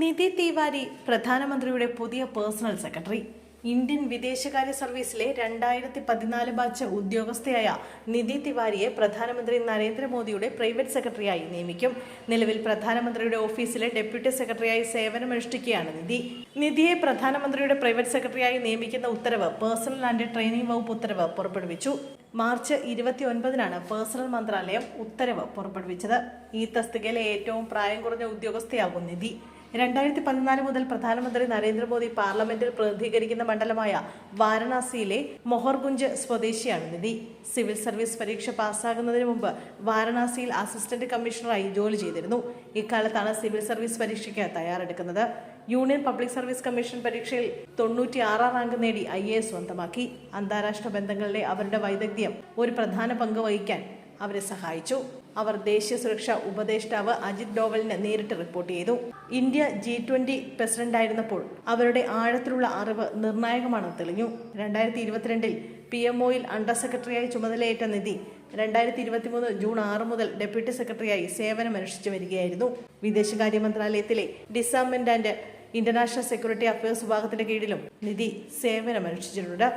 നിധി തിവാരി പ്രധാനമന്ത്രിയുടെ പുതിയ personal secretary. Indian വിദേശകാര്യ സർവീസിലെ രണ്ടായിരത്തി പതിനാല് ബാച്ച് ഉദ്യോഗസ്ഥയായ നിധി തിവാരിയെ പ്രധാനമന്ത്രി നരേന്ദ്രമോദിയുടെ പ്രൈവറ്റ് സെക്രട്ടറിയായി നിയമിക്കും. നിലവിൽ പ്രധാനമന്ത്രിയുടെ ഓഫീസിലെ ഡെപ്യൂട്ടി സെക്രട്ടറിയായി സേവനമനുഷ്ഠിക്കുകയാണ് നിധി. നിധിയെ പ്രധാനമന്ത്രിയുടെ പ്രൈവറ്റ് സെക്രട്ടറിയായി നിയമിക്കുന്ന ഉത്തരവ് പേഴ്സണൽ ആൻഡ് ട്രെയിനിംഗ് വകുപ്പ് ഉത്തരവ് പുറപ്പെടുവിച്ചു. മാർച്ച് ഇരുപത്തി ഒൻപതിനാണ് പേഴ്സണൽ മന്ത്രാലയം ഉത്തരവ് പുറപ്പെടുവിച്ചത്. ഈ തസ്തികയിലെ ഏറ്റവും പ്രായം കുറഞ്ഞ ഉദ്യോഗസ്ഥയാകും നിധി. രണ്ടായിരത്തി പതിനാല് മുതൽ പ്രധാനമന്ത്രി നരേന്ദ്രമോദി പാർലമെന്റിൽ പ്രതിനിധീകരിക്കുന്ന മണ്ഡലമായ വാരണാസിയിലെ മൊഹർഗുഞ്ച് സ്വദേശിയാണ് നിധി. സിവിൽ സർവീസ് പരീക്ഷ പാസ്സാകുന്നതിന് മുമ്പ് വാരണാസിയിൽ അസിസ്റ്റന്റ് കമ്മീഷണറായി ജോലി ചെയ്തിരുന്നു. ഇക്കാലത്താണ് സിവിൽ സർവീസ് പരീക്ഷയ്ക്ക് തയ്യാറെടുക്കുന്നത്. യൂണിയൻ പബ്ലിക് സർവീസ് കമ്മീഷൻ പരീക്ഷയിൽ തൊണ്ണൂറ്റി ആറാം റാങ്ക് നേടി ഐ സ്വന്തമാക്കി. അന്താരാഷ്ട്ര ബന്ധങ്ങളിലെ അവരുടെ വൈദഗ്ധ്യം ഒരു പ്രധാന പങ്ക് വഹിക്കാൻ അവരെ സഹായിച്ചു. അവർ ദേശീയ സുരക്ഷാ ഉപദേഷ്ടാവ് അജിത് ഡോവലിന് നേരിട്ട് റിപ്പോർട്ട് ചെയ്തു. ഇന്ത്യ ജി ട്വന്റി പ്രസിഡന്റായിരുന്നപ്പോൾ അവരുടെ ആഴത്തിലുള്ള അറിവ് നിർണായകമാണെന്ന് തെളിഞ്ഞു. രണ്ടായിരത്തി ഇരുപത്തിരണ്ടിൽ പി എം ഒയിൽ അണ്ടർ സെക്രട്ടറിയായി ചുമതലയേറ്റ നിധി രണ്ടായിരത്തി ഇരുപത്തിമൂന്ന് ജൂൺ ആറ് മുതൽ ഡെപ്യൂട്ടി സെക്രട്ടറിയായി സേവനമനുഷ്ഠിച്ചു വരികയായിരുന്നു. വിദേശകാര്യ മന്ത്രാലയത്തിലെ disarmament and international security affairs വിഭാഗത്തിന്റെ കീഴിലും നിധി സേവനമനുഷ്ഠിച്ചിട്ടുണ്ട്.